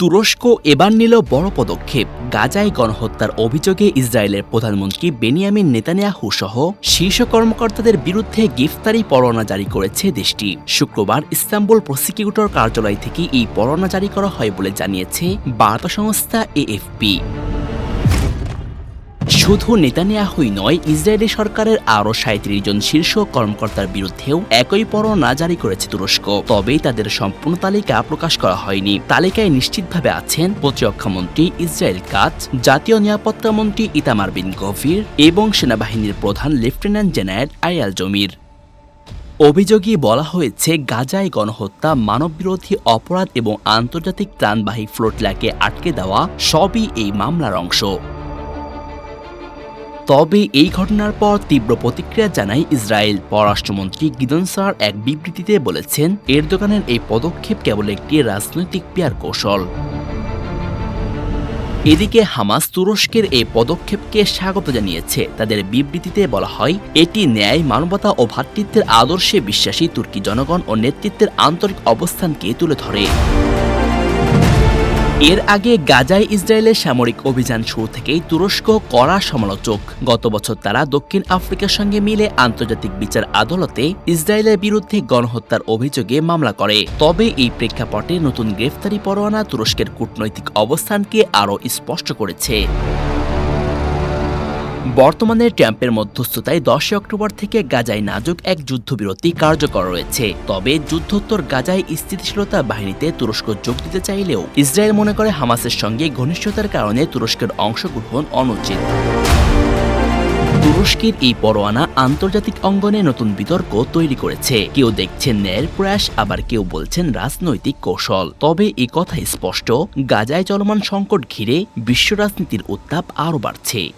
তুরস্ক এবার নিল বড় পদক্ষেপ। গাজায় গণহত্যার অভিযোগে ইসরায়েলের প্রধানমন্ত্রী বেনিয়ামিন নেতানিয়াহু সহ শীর্ষ কর্মকর্তাদের বিরুদ্ধে গ্রেফতারি পরোয়ানা জারি করেছে দেশটি। শুক্রবার ইস্তাম্বুল প্রসিকিউটর কার্যালয় থেকে এই পরোয়ানা জারি করা হয় বলে জানিয়েছে বার্তা সংস্থা এএফপি। শুধু নেতানিয়াহুই নয়, ইসরায়েলি সরকারের আরও সাঁত্রিশ জন শীর্ষ কর্মকর্তার বিরুদ্ধেও একই পরোয়ানা জারি করেছে তুরস্ক। তবে তাদের সম্পূর্ণ তালিকা প্রকাশ করা হয়নি। তালিকায় নিশ্চিতভাবে আছেন প্রতিরক্ষামন্ত্রী ইসরায়েল কাজ, জাতীয় নিরাপত্তা মন্ত্রী ইতামার বিন গভীর এবং সেনাবাহিনীর প্রধান লেফটেন্যান্ট জেনারেল আয়াল জমির। অভিযোগে বলা হয়েছে, গাজায় গণহত্যা, মানববিরোধী অপরাধ এবং আন্তর্জাতিক ত্রাণবাহী ফ্লোটলাকে আটকে দেওয়া সবই এই মামলার অংশ। তবে এই ঘটনার পর তীব্র প্রতিক্রিয়া জানায় ইসরায়েল। পররাষ্ট্রমন্ত্রী গিদন সার এক বিবৃতিতে বলেছেন, এরদোগানের এই পদক্ষেপ কেবল একটি রাজনৈতিক পিয়ার কৌশল। এদিকে হামাস তুরস্কের এই পদক্ষেপকে স্বাগত জানিয়েছে। তাদের বিবৃতিতে বলা হয়, এটি ন্যায়, মানবতা ও ভ্রাতৃত্বের আদর্শে বিশ্বাসী তুর্কি জনগণ ও নেতৃত্বের আন্তরিক অবস্থানকে তুলে ধরে। এর আগে গাজায় ইসরায়েলের সামরিক অভিযান শুরু থেকেই তুরস্ক কড়া সমালোচক। গত বছর তারা দক্ষিণ আফ্রিকার সঙ্গে মিলে আন্তর্জাতিক বিচার আদালতে ইসরায়েলের বিরুদ্ধে গণহত্যার অভিযোগে মামলা করে। তবে এই প্রেক্ষাপটে নতুন গ্রেফতারি পরোয়ানা তুরস্কের কূটনৈতিক অবস্থানকে আরও স্পষ্ট করেছে। বর্তমানে ট্রাম্পের মধ্যস্থতায় দশই অক্টোবর থেকে গাজায় নাজুক এক যুদ্ধবিরতি কার্যকর রয়েছে। তবে যুদ্ধোত্তর গাজায় স্থিতিশীলতা বাহিনীতে তুরস্ক যোগ দিতে চাইলেও ইসরায়েল মনে করে হামাসের সঙ্গে ঘনিষ্ঠতার কারণে তুরস্কের অংশগ্রহণ অনুচিত। তুরস্কের এই পরোয়ানা আন্তর্জাতিক অঙ্গনে নতুন বিতর্ক তৈরি করেছে। কেউ দেখছেন ন্যায়ের প্রয়াস, আবার কেউ বলছেন রাজনৈতিক কৌশল। তবে এই কথা স্পষ্ট, গাজায় চলমান সংকট ঘিরে বিশ্ব রাজনীতির উত্তাপ আরও বাড়ছে।